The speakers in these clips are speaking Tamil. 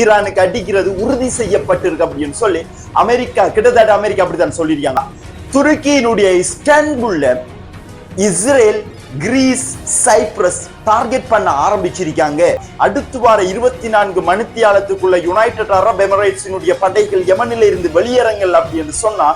ஈரானுக்கு அடிக்கிறது உறுதி செய்யப்பட்டிருக்கு அப்படின்னு சொல்லி அமெரிக்கா கிட்டத்தட்ட அமெரிக்கா அப்படித்தான் சொல்லியிருக்காங்க. துருக்கியினுடைய இஸ்டான்புல்ல இஸ்ரேல் கிரீஸ் சைப்ரஸ் டார்கெட் பண்ண ஆரம்பிச்சிருக்காங்க. அடுத்து வார இருபத்தி நான்கு மணித்தியாலத்துக்குள்ள யுனைடெட் அரப் எமிரேட்ஸினுடைய படைகள் யமனில இருந்து வெளியேறங்கள் அப்படின்னு சொன்னா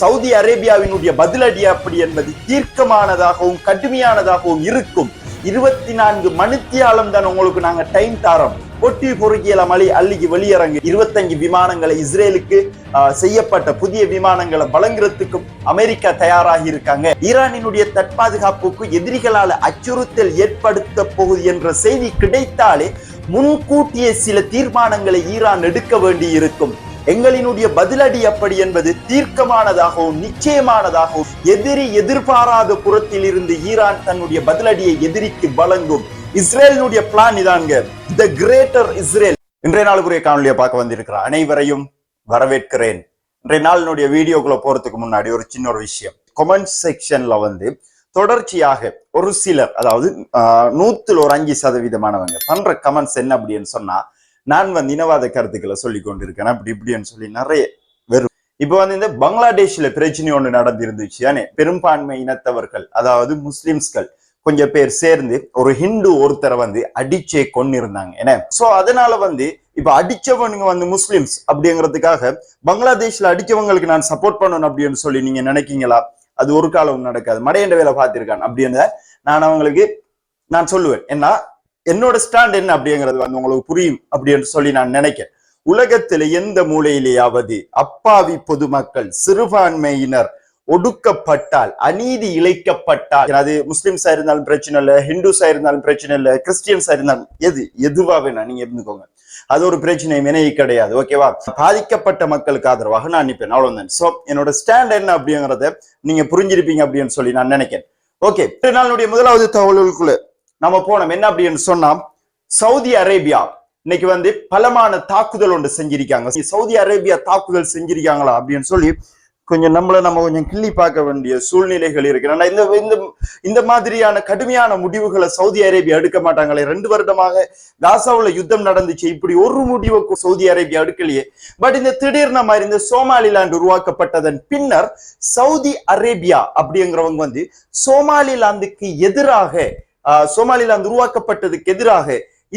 சவுதி அரேபியாவினுடைய பதிலடி அப்படி என்பது தீர்க்கமானதாகவும் கடுமையானதாகவும் இருக்கும். இருபத்தி நான்கு மணித்தியாலம் தான் உங்களுக்கு நாங்க டைம் தாரோம் கொட்டி பொறுக்கியல மலை அள்ளிக்கு வெளியிறங்கு இருபத்தஞ்சு விமானங்களை இஸ்ரேலுக்கு ஆஹ், செய்யப்பட்ட புதிய விமானங்களை வழங்குறதுக்கும் அமெரிக்கா தயாராகி இருக்காங்க. ஈரானினுடைய தற்பாதுகாப்புக்கு எதிரிகளால் அச்சுறுத்தல் ஏற்படுத்த போகுது என்ற செய்தி கிடைத்தாலே முன்கூட்டிய சில தீர்மானங்களை ஈரான் எடுக்க வேண்டி இருக்கும் எங்களினுடைய பதிலடி அப்படி என்பது தீர்க்கமானதாகவும் நிச்சயமானதாகவும் எதிரி எதிர்பாராத புறத்தில் இருந்து ஈரான் தன்னுடைய பதிலடியை எதிரிக்கு வழங்கும். இஸ்ரேலினுடைய பிளான் இதாங்க த கிரேட்டர் இஸ்ரேல் இன்றைய நாளுக்குரிய காணொலியை பார்க்க வந்திருக்கிற அனைவரையும் வரவேற்கிறேன். இன்றைய நாளினுடைய வீடியோக்குள்ள போறதுக்கு முன்னாடி ஒரு சின்ன ஒரு விஷயம். கமெண்ட் செக்ஷன்ல வந்து தொடர்ச்சியாக ஒரு சிலர் அதாவது ஆஹ், நூத்துல ஒரு அஞ்சு சதவீதமானவங்க பண்ற கமெண்ட்ஸ் என்ன அப்படின்னு சொன்னா நான் வந்து இனவாத கருத்துக்களை சொல்லி கொண்டிருக்கேன் அப்படி இப்படின்னு சொல்லி நிறைய வெறும். இப்போ வந்து இந்த பங்களாதேஷ்ல பிரச்சனை ஒன்று நடந்திருந்துச்சு. தானே பெரும்பான்மை இனத்தவர்கள் அதாவது முஸ்லிம்ஸ்கள் கொஞ்சம் பேர் சேர்ந்து ஒரு ஹிந்து ஒருத்தரை வந்து அடிச்சே கொண்டிருந்தாங்க என்ன? சோ அதனால வந்து இப்ப அடிச்சவனுங்க வந்து முஸ்லிம்ஸ் அப்படிங்கிறதுக்காக பங்களாதேஷ்ல அடிச்சவங்களுக்கு நான் சப்போர்ட் பண்ணணும் அப்படின்னு சொல்லி நீங்க நினைக்கீங்களா? அது ஒரு காலம் நடக்காது. மடையண்ட வேலை பார்த்திருக்கான் அப்படின்னு நான் அவங்களுக்கு நான் சொல்லுவேன். ஏன்னா என்னோட ஸ்டாண்ட் என்ன அப்படிங்கிறது வந்து உங்களுக்கு புரியும் அப்படின்னு சொல்லி நான் நினைக்கிறேன். உலகத்துல எந்த மூலையிலேயாவது அப்பாவி பொதுமக்கள் சிறுபான்மையினர் ஒடுக்கப்பட்டால் அநீதி இழைக்கப்பட்டால் அது முஸ்லிம்ஸா இருந்தாலும் பிரச்சனை இல்லை ஹிந்துஸா இருந்தாலும் பிரச்சனை இல்லை கிறிஸ்டியன்ஸா இருந்தாலும் எது எதுவா வேணா நீங்க இருந்துக்கோங்க. அது ஒரு பிரச்சனை வினையை கிடையாது ஓகேவா பாதிக்கப்பட்ட மக்களுக்கு ஆதரவாக நான் நிற்பேன் அவ்வளவுதான். சோ என்னோட ஸ்டாண்ட் என்ன அப்படிங்கறத நீங்க புரிஞ்சிருப்பீங்க அப்படின்னு சொல்லி நான் நினைக்கிறேன். ஓகே நாளுடைய முதலாவது தகவல்களுக்குள்ள நம்ம போனோம். என்ன அப்படின்னு சொன்னா சவுதி அரேபியா இன்னைக்கு வந்து பலமான தாக்குதல் ஒன்று செஞ்சிருக்காங்க. சவுதி அரேபியா தாக்குதல் செஞ்சிருக்காங்களா அப்படின்னு சொல்லி கொஞ்சம் நம்மளை நம்ம கொஞ்சம் கிள்ளி பார்க்க வேண்டிய சூழ்நிலைகள் இருக்கு. ஆனா இந்த இந்த இந்த மாதிரியான கடுமையான முடிவுகளை சவுதி அரேபியா எடுக்க மாட்டாங்களே. ரெண்டு வருடமாக காசாவுல யுத்தம் நடந்துச்சு. இப்படி ஒரு முடிவை சவுதி அரேபியா எடுக்கலையே. பட் இந்த திடீர்னு மாதிரி இந்த சோமாலிலாந்து உருவாக்கப்பட்டதன் பின்னர் சவுதி அரேபியா அப்படிங்கிறவங்க வந்து சோமாலிலாந்துக்கு எதிராக ஆஹ், சோமாலிலாந்து உருவாக்கப்பட்டதுக்கு எதிராக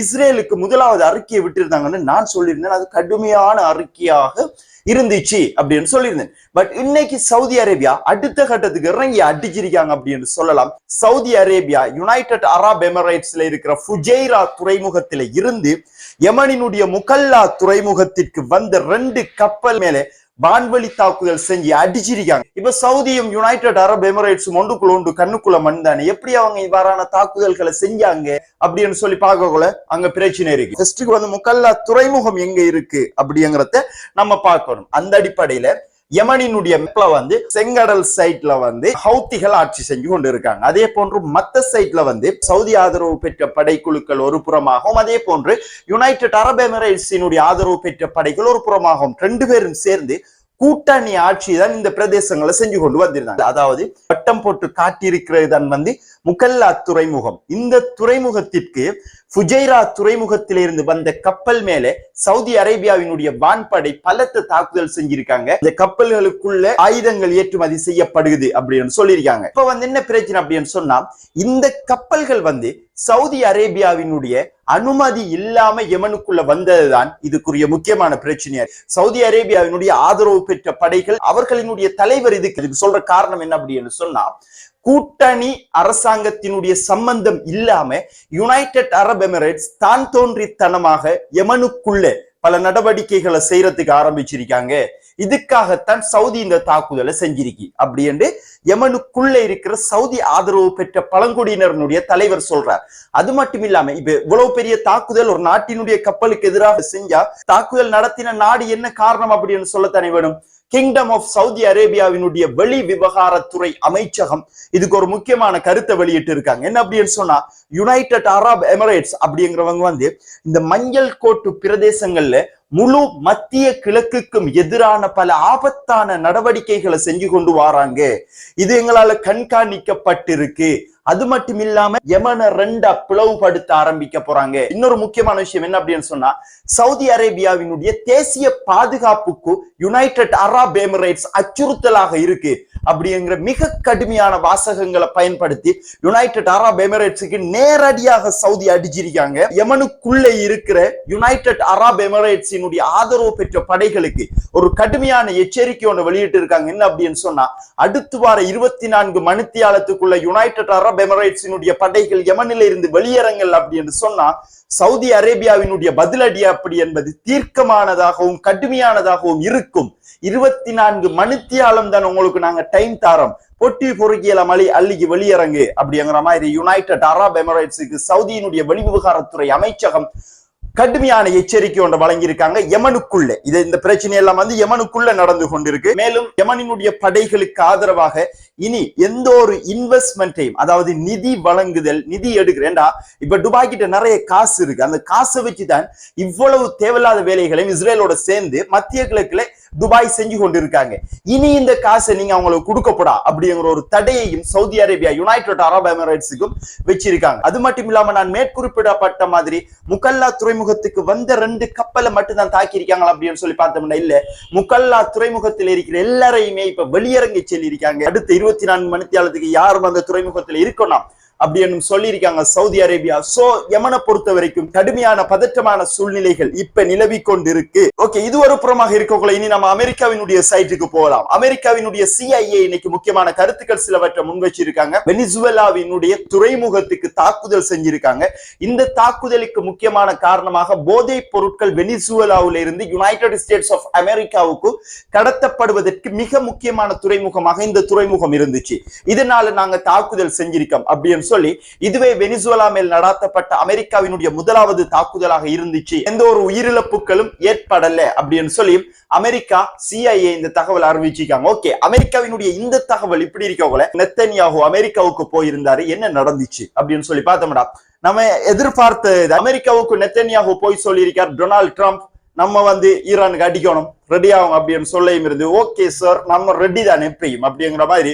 இஸ்ரேலுக்கு முதலாவது அறிக்கையை விட்டிருந்தாங்கன்னு நான் சொல்லியிருந்தேன். அது கடுமையான அறிக்கையாக இருந்துச்சு அப்படின்னு சொல்லியிருந்தேன். பட் இன்னைக்கு சவுதி அரேபியா அடுத்த கட்டத்துக்கு இறங்கி அடிச்சிருக்காங்க அப்படின்னு சொல்லலாம். சவுதி அரேபியா யுனைடெட் அரப் எமிரேட்ஸ்ல இருக்கிற ஃபுஜைரா துறைமுகத்தில இருந்து யமனினுடைய முகல்லா துறைமுகத்திற்கு வந்த ரெண்டு கப்பல் மேலே வான்வெளி தாக்குதல் செஞ்சு அடிச்சிருக்காங்க. இப்ப சவுதியும் யுனைடெட் அரப் எமிரேட்ஸும் ஒன்றுக்குள்ள ஒன்று கண்ணுக்குள்ள மண்தானே எப்படி அவங்க இவ்வாறான தாக்குதல்களை செஞ்சாங்க அப்படின்னு சொல்லி பார்க்கக்குள்ள அங்க பிரச்சனை இருக்கு. ஃபர்ஸ்ட்டுக்கு வந்து முக்கல்லா துறைமுகம் எங்க இருக்கு அப்படிங்கிறத நம்ம பார்க்கணும். அந்த அடிப்படையில யமனினுடைய வந்து செங்கடல் சைட்ல வந்து ஹவுத்திகள் ஆட்சி செஞ்சு கொண்டு இருக்காங்க அதே போன்று மத்த சைட்ல வந்து சவுதி ஆதரவு பெற்ற படைக்குழுக்கள் ஒரு புறமாகவும் அதே போன்று யுனைடெட் அரபு எமிரேட்ஸினுடைய ஆதரவு பெற்ற படைகள் ஒரு புறமாகவும் ரெண்டு பேரும் சேர்ந்து கூட்டணி ஆட்சி தான் இந்த பிரதேசங்களை செஞ்சு கொண்டு வந்திருந்தாங்க. அதாவது வட்டம் போட்டு காட்டியிருக்கிறது தான் வந்து முகல்லா துறைமுகம். இந்த துறைமுகத்திற்கு ஃபுஜைரா துறைமுகத்திலிருந்து வந்த கப்பல் மேலே சவுதி அரேபியாவினுடைய வான்படை பலத்த தாக்குதல் செஞ்சிருக்காங்க. இந்த கப்பல்களுக்குள்ள ஆயுதங்கள் ஏற்றுமதி செய்யப்படுது அப்படின்னு சொல்லியிருக்காங்க. இப்ப வந்து என்ன பிரச்சனை அப்படின்னு சொன்னா இந்த கப்பல்கள் வந்து சவுதி அரேபியாவினுடைய அனுமதி இல்லாம யமனுக்குள்ள வந்ததுதான் இதுக்குரிய முக்கியமான பிரச்சனையா. சவுதி அரேபியாவினுடைய ஆதரவு பெற்ற படைகள் அவர்களினுடைய தலைவர் இதுக்கு. இதுக்கு சொல்ற காரணம் என்ன அப்படின்னு சொன்னா கூட்டணி அரசாங்கத்தினுடைய சம்பந்தம் இல்லாம யுனைடெட் அரப் எமிரேட்ஸ் தான் தோன்றித்தனமாக யமனுக்குள்ள பல நடவடிக்கைகளை செய்யறதுக்கு ஆரம்பிச்சிருக்காங்க. இதுக்காகத்தான் சவுதி இந்த தாக்குதலை செஞ்சிருக்கி. அப்படி என்று யமனுக்குள்ள இருக்கிற சவுதி ஆதரவு பெற்ற பழங்குடியினருடைய தலைவர் சொல்றார். அது மட்டும் இல்லாம இப்ப இவ்வளவு பெரிய தாக்குதல் ஒரு நாட்டினுடைய கப்பலுக்கு எதிராக செஞ்சா தாக்குதல் நடத்தின நாடு என்ன காரணம் அப்படின்னு சொல்லத்தானே வேணும்? கிங்டம் ஆஃப் சவுதி அரேபியாவினுடைய வெளி விவகாரத்துறை அமைச்சகம் இதுக்கு ஒரு முக்கியமான கருத்தை வெளியிட்டு இருக்காங்க என்ன அப்படின்னு சொன்னா யுனைடெட் அரப் எமிரேட்ஸ் அப்படிங்கிறவங்க வந்து இந்த மஞ்சள் கோட்டு பிரதேசங்கள்ல முழு மத்திய கிழக்குக்கும் எதிரான பல ஆபத்தான நடவடிக்கைகளை செஞ்சு கொண்டு வராங்க. இது எங்களால கண்காணிக்கப்பட்டிருக்கு. அது மட்டும் இல்லாம யமனை ரெண்டா பிளவுபடுத்த ஆரம்பிக்க போறாங்க. இன்னொரு முக்கியமான விஷயம் என்ன அப்படின்னு சொன்னா சவுதி அரேபியாவினுடைய தேசிய பாதுகாப்புக்கு யுனைடெட் அரப் எமிரேட்ஸ் அச்சுறுத்தலாக இருக்கு. அப்படிங்கிற மிக கடுமையான வாசகங்களை பயன்படுத்தி யுனைடெட் அரப் எமிரேட்ஸுக்கு நேரடியாக சவுதி அடிச்சிருக்காங்க. யமனுக்குள்ள இருக்கிற யுனைடெட் அரப் எமிரேட்ஸினுடைய ஆதரவு பெற்ற படைகளுக்கு ஒரு கடுமையான எச்சரிக்கை ஒன்று வெளியிட்டு இருக்காங்க என்ன அப்படின்னு சொன்னா அடுத்து வார இருபத்தி நான்கு மணித்தியாலத்துக்குள்ள யுனைடெட் அரப் எமிரேட்ஸினுடைய படைகள் யமனில இருந்து வெளியேறங்கள் அப்படின்னு சொன்னா சவுதி அரேபியாவினுடைய பதிலடி அப்படி என்பது தீர்க்கமானதாகவும் கடுமையானதாகவும் இருக்கும். இருபத்தி நான்கு மணித்தியாலம் தான் உங்களுக்கு நாங்க டைம் தாரோம். பொட்டி பொறுக்கியல மலி அள்ளிக்கு வெளியிறங்கு அப்படிங்கிற மாதிரி யுனைடெட் அரப் எமிரேட்ஸுக்கு சவுதியினுடைய வெளிவிவகாரத்துறை அமைச்சகம் கடுமையான எச்சரிக்கை ஒன்று வழங்கியிருக்காங்க யமனுக்குள்ள. இது இந்த பிரச்சனை எல்லாம் வந்து யமனுக்குள்ள நடந்து கொண்டிருக்கு. மேலும் யமனினுடைய படைகளுக்கு ஆதரவாக இனி எந்த ஒரு இன்வெஸ்ட்மெண்ட்டையும் அதாவது நிதி வழங்குதல் நிதி எடுக்கிறேன்டா இப்ப துபாய் கிட்ட நிறைய காசு இருக்கு. அந்த காசை வச்சுதான் இவ்வளவு தேவையில்லாத வேலைகளையும் இஸ்ரேலோட சேர்ந்து மத்திய கிழக்குல துபாய் செஞ்சு கொண்டிருக்காங்க. இனி இந்த காசை நீங்க அவங்களுக்கு கொடுக்கப்படா அப்படிங்கிற ஒரு தடையையும் சவுதி அரேபியா யுனைடெட் அரப் எமிரேட்ஸுக்கும் வச்சிருக்காங்க. அது மட்டும் இல்லாம நான் மேற்குறிப்பிடப்பட்ட மாதிரி முகல்லா துறைமுகத்துக்கு வந்த ரெண்டு கப்பலை மட்டும் தான் தாக்கி அப்படின்னு சொல்லி பார்த்தோம்னா இல்ல. முகல்லா துறைமுகத்தில் இருக்கிற எல்லாரையுமே இப்ப வெளியிறங்கி செல்லியிருக்காங்க. அடுத்த இருபத்தி நான்கு மணித்தியாலத்துக்கு யாரும் அந்த துறைமுகத்தில் இருக்கணும் அப்படின்னு சொல்லியிருக்காங்க சவுதி அரேபியா. சோ யமனை பொறுத்த வரைக்கும் கடுமையான பதற்றமான சூழ்நிலைகள் இப்ப நிலவி கொண்டிருக்கு. ஓகே இது ஒரு புறமாக இருக்கக்குள்ள இனி நம்ம அமெரிக்காவினுடைய சைட்டுக்கு போகலாம். அமெரிக்காவினுடைய சிஐஏ இன்னைக்கு முக்கியமான கருத்துக்கள் சிலவற்றை முன் வச்சிருக்காங்க. துறைமுகத்துக்கு தாக்குதல் செஞ்சிருக்காங்க. இந்த தாக்குதலுக்கு முக்கியமான காரணமாக போதைப் பொருட்கள் வெனிசுவலாவில இருந்து யுனைடெட் ஸ்டேட்ஸ் ஆஃப் அமெரிக்காவுக்கு கடத்தப்படுவதற்கு மிக முக்கியமான துறைமுகமாக இந்த துறைமுகம் இருந்துச்சு. இதனால நாங்க தாக்குதல் செஞ்சிருக்கோம் அப்படின்னு சொல்லி இதுவே வெனிசுவலா மேல் நடாத்தப்பட்ட அமெரிக்காவினுடைய முதலாவது தாக்குதலாக இருந்துச்சு. எந்த ஒரு உயிரிழப்புகளும் ஏற்படல அப்படின்னு சொல்லி அமெரிக்கா சிஐஏ இந்த தகவல் அறிவிச்சிருக்காங்க. ஓகே அமெரிக்காவினுடைய இந்த தகவல் இப்படி இருக்கவங்கள நெத்தன்யாகு அமெரிக்காவுக்கு போயிருந்தாரு என்ன நடந்துச்சு அப்படின்னு சொல்லி பார்த்தோம்டா. நம்ம எதிர்பார்த்த அமெரிக்காவுக்கு நெத்தன்யாகு போய் சொல்லியிருக்கார் டொனால்ட் ட்ரம்ப் நம்ம வந்து ஈரானுக்கு அடிக்கணும். ரெடி ஆகும் அப்படின்னு சொல்லியும் இருந்து ஓகே சார் நம்ம ரெடி தான் எப்பயும் அப்படிங்கிற மாதிரி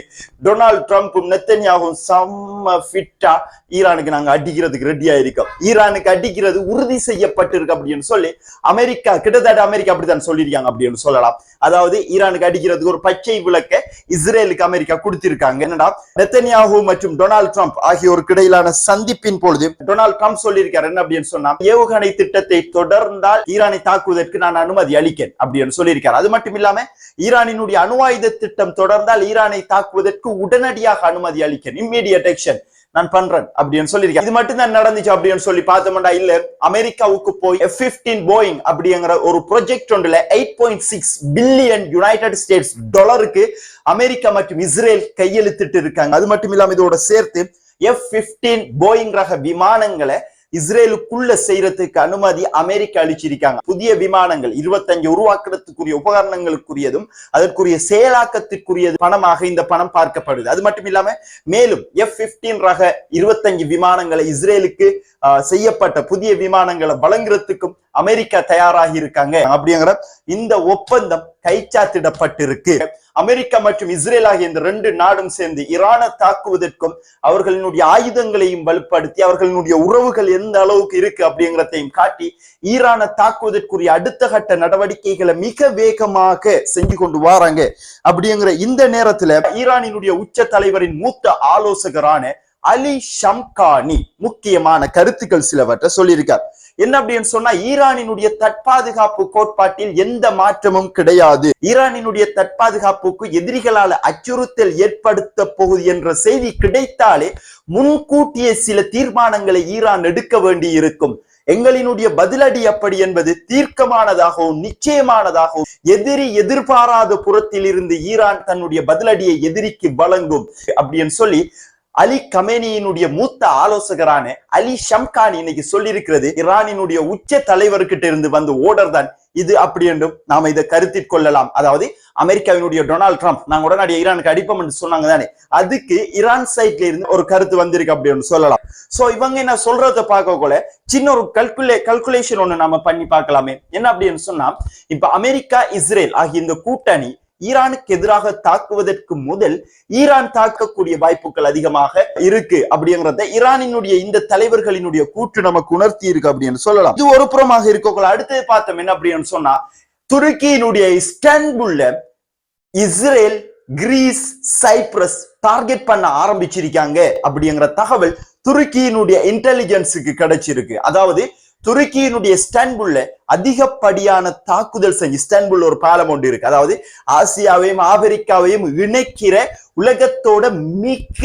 டொனால்ட் ட்ரம்ப்பும் நெத்தன்யாகும் செம்ம ஃபிட்டா ஈரானுக்கு நாங்க அடிக்கிறதுக்கு ரெடியா இருக்கோம். ஈரானுக்கு அடிக்கிறது உறுதி செய்யப்பட்டிருக்கு அப்படின்னு சொல்லி அமெரிக்கா கிட்டத்தட்ட அமெரிக்கா அப்படித்தான் சொல்லியிருக்காங்க அப்படின்னு சொல்லலாம். அதாவது ஈரானுக்கு அடிக்கிறதுக்கு ஒரு பச்சை விளக்க இஸ்ரேலுக்கு அமெரிக்கா கொடுத்திருக்காங்க. என்னடா? நெத்தனியாகு மற்றும் டொனால்ட் ட்ரம்ப் ஆகியோருக்கு இடையிலான சந்திப்பின் பொழுது டொனால்ட் ட்ரம்ப் சொல்லியிருக்காரு என்ன அப்படின்னு சொன்னா ஏவுகணை திட்டத்தை தொடர்ந்தால் ஈரானை தாக்குவதற்கு நான் அனுமதி அளிக்கேன் அப்படின்னு சொல்லியிருக்காரு. அது மட்டும் இல்லாம ஈரானினுடைய அணு ஆயுத திட்டம் தொடர்ந்தால் ஈரானை தாக்குவதற்கு உடனடியாக அனுமதி அளிக்க இம்மீடியட் ஆக்ஷன் நான் பண்றேன் அப்படின்னு சொல்லியிருக்கேன் இது மட்டும் தான் நடந்துச்சு அப்படின்னு சொல்லி பார்த்தோம்னா இல்ல அமெரிக்காவுக்கு போய் எஃப் பிப்டீன் போயிங் அப்படிங்கிற ஒரு ப்ரொஜெக்ட் ஒன்றுல eight point six billion United States டாலருக்கு அமெரிக்கா மற்றும் இஸ்ரேல் கையெழுத்திட்டு இருக்காங்க. அது மட்டும் இல்லாம இதோட சேர்த்து எஃப் பிப்டீன் போயிங் ரக விமானங்களை இஸ்ரேலுக்குள்ள செய்யறதுக்கு அனுமதி அமெரிக்கா அளிச்சிருக்காங்க. புதிய விமானங்கள் இருபத்தஞ்சு உருவாக்குறதுக்குரிய உபகரணங்களுக்குரியதும் அதற்குரிய செயலாக்கத்திற்குரியது பணமாக இந்த பணம் பார்க்கப்படுது. அது மட்டும் இல்லாம மேலும் எஃப் பிப்டீன் ரக இருபத்தஞ்சு விமானங்களை இஸ்ரேலுக்கு ஆஹ், செய்யப்பட்ட புதிய விமானங்களை வழங்குறதுக்கும் அமெரிக்கா தயாராகி இருக்காங்க. அப்படிங்கிற இந்த ஒப்பந்தம் கைச்சாத்திடப்பட்டிருக்கு. அமெரிக்கா மற்றும் இஸ்ரேல் ஆகிய இந்த ரெண்டு நாடும் சேர்ந்து ஈரானை தாக்குவதற்கும் அவர்களினுடைய ஆயுதங்களையும் வலுப்படுத்தி அவர்களினுடைய உறவுகள் எந்த அளவுக்கு இருக்கு அப்படிங்கிறதையும் காட்டி ஈரானை தாக்குவதற்குரிய அடுத்த கட்ட நடவடிக்கைகளை மிக வேகமாக செஞ்சு கொண்டு வராங்க. அப்படிங்கிற இந்த நேரத்துல ஈரானினுடைய உச்ச தலைவரின் மூத்த ஆலோசகரான அலி ஷம்கானி. முக்கியமான கருத்துக்கள் சிலவற்றை சொல்லியிருக்கார். என்ன அப்படின்னு சொன்னா ஈரானினுடைய தற்பாதுகாப்பு கோட்பாட்டில் எந்த மாற்றமும் கிடையாது. ஈரானினுடைய தற்பாதுகாப்புக்கு எதிரிகளால் அச்சுறுத்தல் ஏற்படுத்த போகுது என்ற செய்தி கிடைத்தாலே முன்கூட்டிய சில தீர்மானங்களை ஈரான் எடுக்க வேண்டி இருக்கும் எங்களினுடைய பதிலடி அப்படி என்பது தீர்க்கமானதாகவும் நிச்சயமானதாகவும் எதிரி எதிர்பாராத புறத்தில் இருந்து ஈரான் தன்னுடைய பதிலடியை எதிரிக்கு வழங்கும். அப்படின்னு சொல்லி அலி கமேனியினுடைய மூத்த ஆலோசகரான அலி ஷம்கான் இன்னைக்கு சொல்லியிருக்கிறது ஈரானினுடைய உச்ச தலைவர்கிட்ட இருந்து வந்த ஓர்டர் தான் இது அப்படி என்றும் நாம இதை கருத்தில் கொள்ளலாம். அதாவது அமெரிக்காவினுடைய டொனால்ட் ட்ரம்ப் நாங்க உடனடியாக ஈரானுக்கு அடிப்போம் என்று சொன்னாங்க தானே? அதுக்கு ஈரான் சைட்ல இருந்து ஒரு கருத்து வந்திருக்கு அப்படின்னு சொல்லலாம். சோ இவங்க என்ன சொல்றத பார்க்க கூட சின்ன ஒரு கல்குலே கல்குலேஷன் ஒண்ணு நம்ம பண்ணி பார்க்கலாமே. என்ன அப்படின்னு சொன்னா இப்ப அமெரிக்கா இஸ்ரேல் ஆகிய இந்த கூட்டணி ஈரானுக்கு எதிராக தாக்குவதற்கு முதல் ஈரான் தாக்கக்கூடிய வாய்ப்புகள் அதிகமாக இருக்கு அப்படிங்கறத ஈரானினுடைய இந்த தலைவர்களினுடைய கூற்று நமக்கு உணர்த்தி இருக்கு அப்படின்னு சொல்லலாம். இது ஒரு புறமாக இருக்கக்குள்ள அடுத்தது பார்த்தோம் என்ன அப்படின்னு சொன்னா துருக்கியினுடைய இஸ்டான்புல்ல இஸ்ரேல் கிரீஸ் சைப்ரஸ் டார்கெட் பண்ண ஆரம்பிச்சிருக்காங்க அப்படிங்கிற தகவல் துருக்கியினுடைய இன்டெலிஜென்ஸுக்கு கிடைச்சிருக்கு. அதாவது துருக்கியினுடைய ஸ்டான்புல்ல அதிகப்படியான தாக்குதல் செஞ்சு இஸ்டான்புல் ஒரு பாலம் ஒன்று இருக்கு. அதாவது ஆசியாவையும் ஆப்பிரிக்காவையும் இணைக்கிற உலகத்தோட மிக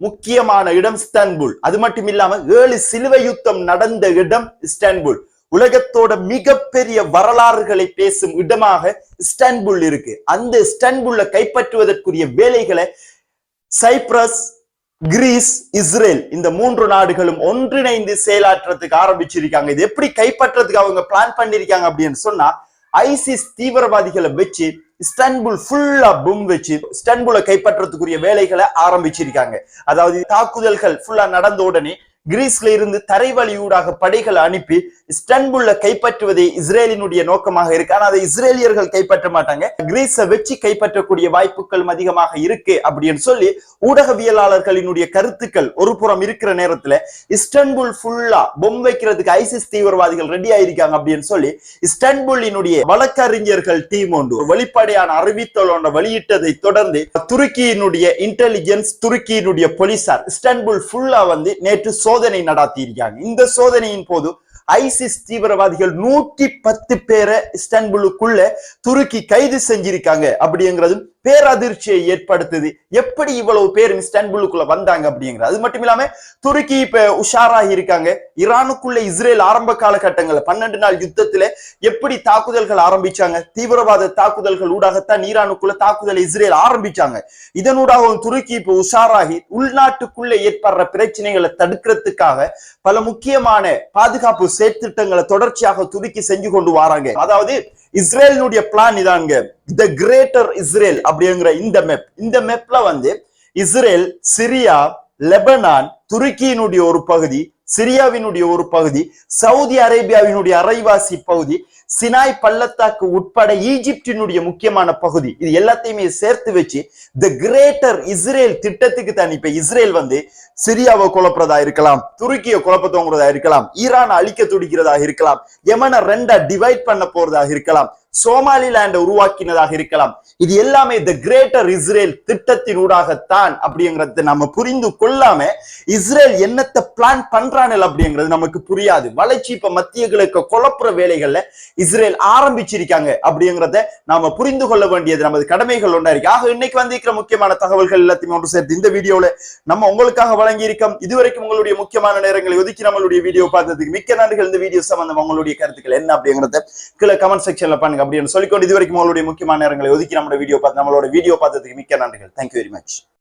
முக்கியமான இடம் ஸ்டான்புல் அது மட்டும் இல்லாம ஏழு சிலுவை யுத்தம் நடந்த இடம் ஸ்டான்புல் உலகத்தோட மிகப்பெரிய வரலாறுகளை பேசும் இடமாக ஸ்டான்புல் இருக்கு. அந்த ஸ்டான்புல்ல கைப்பற்றுவதற்குரிய வேலைகளை சைப்ரஸ் கிரீஸ் இஸ்ரேல் இந்த மூன்று நாடுகளும் ஒன்றிணைந்து செயலாற்றுறதுக்கு ஆரம்பிச்சிருக்காங்க. இது எப்படி கைப்பற்றதுக்கு அவங்க பிளான் பண்ணிருக்காங்க அப்படின்னு சொன்னா ஐசிஸ் தீவிரவாதிகளை வச்சு இஸ்டான்புல் ஃபுல்லா பும் வச்சு இஸ்டான்புலை கைப்பற்றதுக்குரிய வேலைகளை ஆரம்பிச்சிருக்காங்க. அதாவது தாக்குதல்கள் ஃபுல்லா நடந்த உடனே கிரீஸ்ல இருந்து தரை வழியூடாக படைகள் அனுப்பி இஸ்டன்புல்ல கைப்பற்றுவதே இஸ்ரேலினுடைய நோக்கமாக இருக்கு. ஆனா அதை இஸ்ரேலியர்கள் கைப்பற்ற மாட்டாங்க. கிரீஸ வெற்றி கைப்பற்றக்கூடிய வாய்ப்புகள் அதிகமாக இருக்கு அப்படின்னு சொல்லி ஊடகவியலாளர்களினுடைய கருத்துக்கள் ஒரு புறம் இருக்கிற நேரத்துல இஸ்டன்புல் ஃபுல்லா பொம் வைக்கிறதுக்கு ஐசிஸ் தீவிரவாதிகள் ரெடி ஆயிருக்காங்க அப்படின்னு சொல்லி இஸ்டன்புல்லினுடைய வழக்கறிஞர்கள் டீம் ஒன்று ஒரு வெளிப்படையான அறிவித்தல் ஒன்றை வெளியிட்டதை தொடர்ந்து துருக்கியினுடைய இன்டெலிஜென்ஸ் துருக்கியினுடைய போலீசார் இஸ்டன்புல் ஃபுல்லா வந்து நேற்று சோதனை நடாத்தியிருக்காங்க. இந்த சோதனையின் போது ஐசிஸ் தீவிரவாதிகள் நூற்றி பத்து பேரை இஸ்டான்புலுக்குள்ள துருக்கி கைது செஞ்சிருக்காங்க அப்படிங்கிறதும் பேரதிர்ச்சியை ஏற்படுத்துது. எப்படி இவ்வளவு பேர் இஸ்டான்புல்லுக்குள்ள வந்தாங்க அப்படிங்கிறது அது மட்டும் இல்லாம துருக்கி இப்ப உஷாராகி இருக்காங்க. ஈரானுக்குள்ள இஸ்ரேல் ஆரம்ப காலகட்டங்கள்ல பன்னெண்டு நாள் யுத்தத்துல எப்படி தாக்குதல்கள் ஆரம்பிச்சாங்க? தீவிரவாத தாக்குதல்கள் ஊடாகத்தான் ஈரானுக்குள்ள தாக்குதல் இஸ்ரேல் ஆரம்பிச்சாங்க. இதனூடாகவும் துருக்கி இப்ப உஷாராகி உள்நாட்டுக்குள்ள ஏற்படுற பிரச்சனைகளை தடுக்கிறதுக்காக பல முக்கியமான பாதுகாப்பு செயற்திட்டங்களை தொடர்ச்சியாக துருக்கி செஞ்சு கொண்டு வராங்க. அதாவது இஸ்ரேலினுடைய பிளான் இதாங்க. த கிரேட்டர் இஸ்ரேல் அப்படிங்கிற இந்த மேப் இந்த மேப்ல வந்து இஸ்ரேல் சிரியா லெபனான் துருக்கியினுடைய ஒரு பகுதி சிரியாவினுடைய ஒரு பகுதி சவுதி அரேபியாவினுடைய அரைவாசி பகுதி சினாய் பள்ளத்தாக்கு உட்பட ஈஜிப்டினுடைய முக்கியமான பகுதி. இது எல்லாத்தையுமே சேர்த்து வச்சு த கிரேட்டர் இஸ்ரேல் திட்டத்துக்கு தான் இப்ப இஸ்ரேல் வந்து சிரியாவை குழப்பறதா இருக்கலாம் துருக்கியை குழப்பத்தோங்கிறதா இருக்கலாம் ஈரான் அழிக்க துடிக்கிறதா இருக்கலாம் யமனை ரெண்டா டிவைட் பண்ண போறதாக இருக்கலாம். சோமாலிலாண்டை உருவாக்கினதாக இருக்கலாம். இது எல்லாமே த கிரேட்டர் இஸ்ரேல் திட்டத்தினூடாகத்தான் அப்படிங்கறத நம்ம புரிந்து கொள்ளாம இஸ்ரேல் என்னத்தை பிளான் பண்றானல் அப்படிங்கிறது நமக்கு புரியாது. வளர்ச்சி இப்ப மத்திய கிழக்கு குழப்புற வேலைகள்ல இஸ்ரேல் ஆரம்பிச்சிருக்காங்க அப்படிங்கறத நாம புரிந்து கொள்ள வேண்டியது நமது கடமைகள் ஒன்றா இருக்கு. ஆக இன்னைக்கு வந்திருக்கிற முக்கியமான தகவல்கள் எல்லாத்தையும் ஒன்று சேர்த்து இந்த வீடியோல நம்ம உங்களுக்காக வழங்கி இருக்கோம் இதுவரைக்கும் உங்களுடைய முக்கியமான நேரங்களை ஒதுக்கி நம்மளுடைய வீடியோ பார்த்ததுக்கு மிக்க நன்றிகள். இந்த வீடியோ சம்பந்தம் உங்களுடைய கருத்துக்கள் என்ன அப்படிங்கறத கீழே கமெண்ட் செக்ஷன்ல பண்ணுங்க. அப்படின்னு சொல்லிக்கொண்டு இதுவரைக்கும் உங்களுடைய முக்கியமான நேரங்களை ஒதுக்கி நம்மளோட வீடியோ பார்த்து நம்மளோட வீடியோ பார்த்ததுக்கு மிக்க நன்றிகள். Thank you very much